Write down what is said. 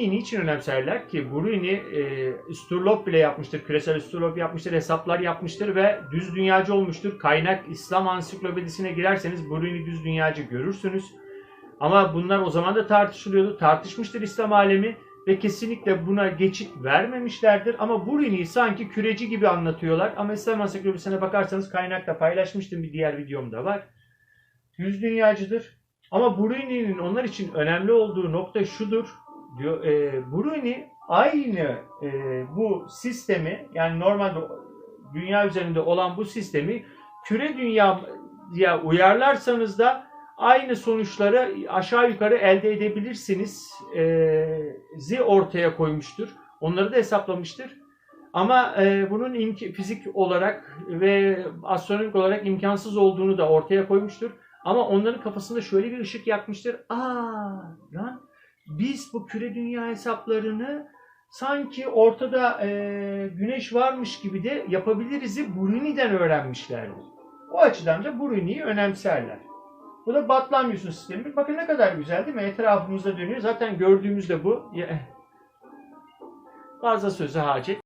Bruni'yi niçin önemserler ki? Bruni e, Sturlop bile yapmıştır. Küresel Sturlop yapmıştır. Hesaplar yapmıştır ve düz dünyacı olmuştur. Kaynak İslam ansiklopedisine girerseniz Bruni düz dünyacı görürsünüz. Ama bunlar o zaman da tartışılıyordu. Tartışmıştır İslam alemi ve kesinlikle buna geçit vermemişlerdir. Ama Bruni'yi sanki küreci gibi anlatıyorlar. Ama İslam ansiklopedisine bakarsanız kaynakta paylaşmıştım bir diğer videomda var. Düz dünyacıdır. Ama Bruni'nin onlar için önemli olduğu nokta şudur. Diyor, e, Bruni aynı e, bu sistemi yani normalde dünya üzerinde olan bu sistemi küre dünyaya uyarlarsanız da aynı sonuçları aşağı yukarı elde edebilirsiniz e, zi ortaya koymuştur. Onları da hesaplamıştır. Ama e, bunun imk- fizik olarak ve astronomik olarak imkansız olduğunu da ortaya koymuştur. Ama onların kafasında şöyle bir ışık yakmıştır. Aa lan biz bu küre dünya hesaplarını sanki ortada e, güneş varmış gibi de yapabiliriz'i Bruni'den öğrenmişlerdir. O açıdan da Bruni'yi önemserler. Bu da Batlamyus'un sistemi. Bakın ne kadar güzel değil mi? Etrafımızda dönüyor. Zaten gördüğümüz de bu. Fazla sözü hacet.